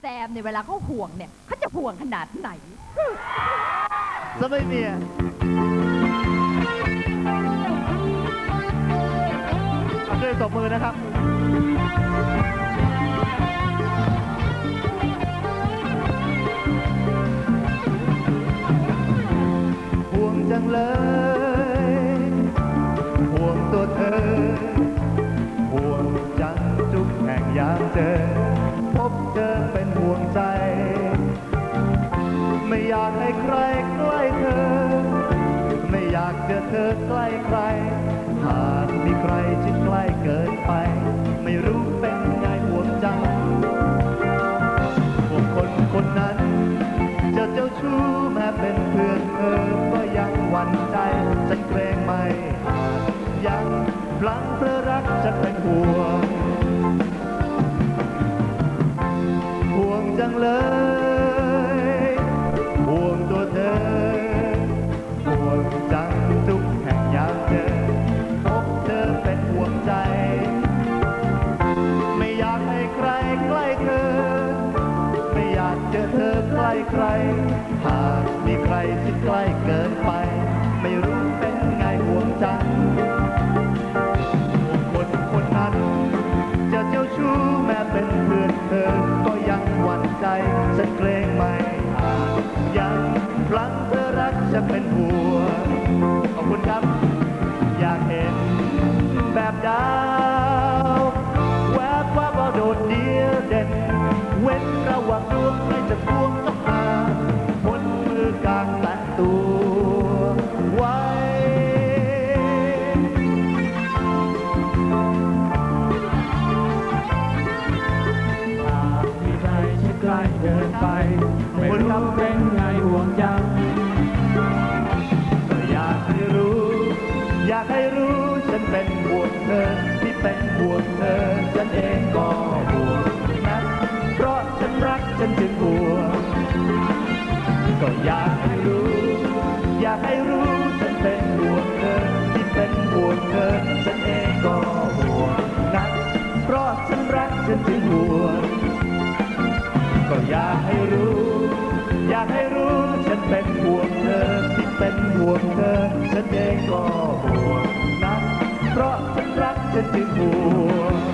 แซมในยเวลาเขาห่วงเนี่ยเขาจะห่วงขนาดไหนจะไม่มีอะเอาด้วยตบมือนะครับ ห่วงจังเลย ห่วงตัวเธอ อยากให้ใครใกล้เธอ ไม่อยากเจอเธอใกล้ใคร หากมีใครที่ใกล้เกินไป ไม่รู้เป็นไงห่วงจังห่วกคนคนนั้น จะเจ้าชู้แม้เป็นเพื่อนเธอ หากมีใครที่ใกล้เกินไป ไม่รู้เป็นไงห่วงจังห่วงคนคนนั้น จะเจ้าชู้แม้เป็นเพื่อนเธอ ก็ยังหวั่นใจฉันเกรงไม่อาจยังพลังเธอรักจะเป็นห่วง ฉันจึงห่วงก็อยากให้รู้ อยากให้รู้ฉันเป็นห่วงเธอที่เป็นห่วงเธอฉันเองก็ห่วงนะเพราะฉันรักฉันจึงห่วงก็อยากให้รู้ อยากให้รู้ฉันเป็นห่วงเธอที่เป็นห่วงเธอฉันเองก็ห่วงนะเพราะฉันรักฉันจึงห่วง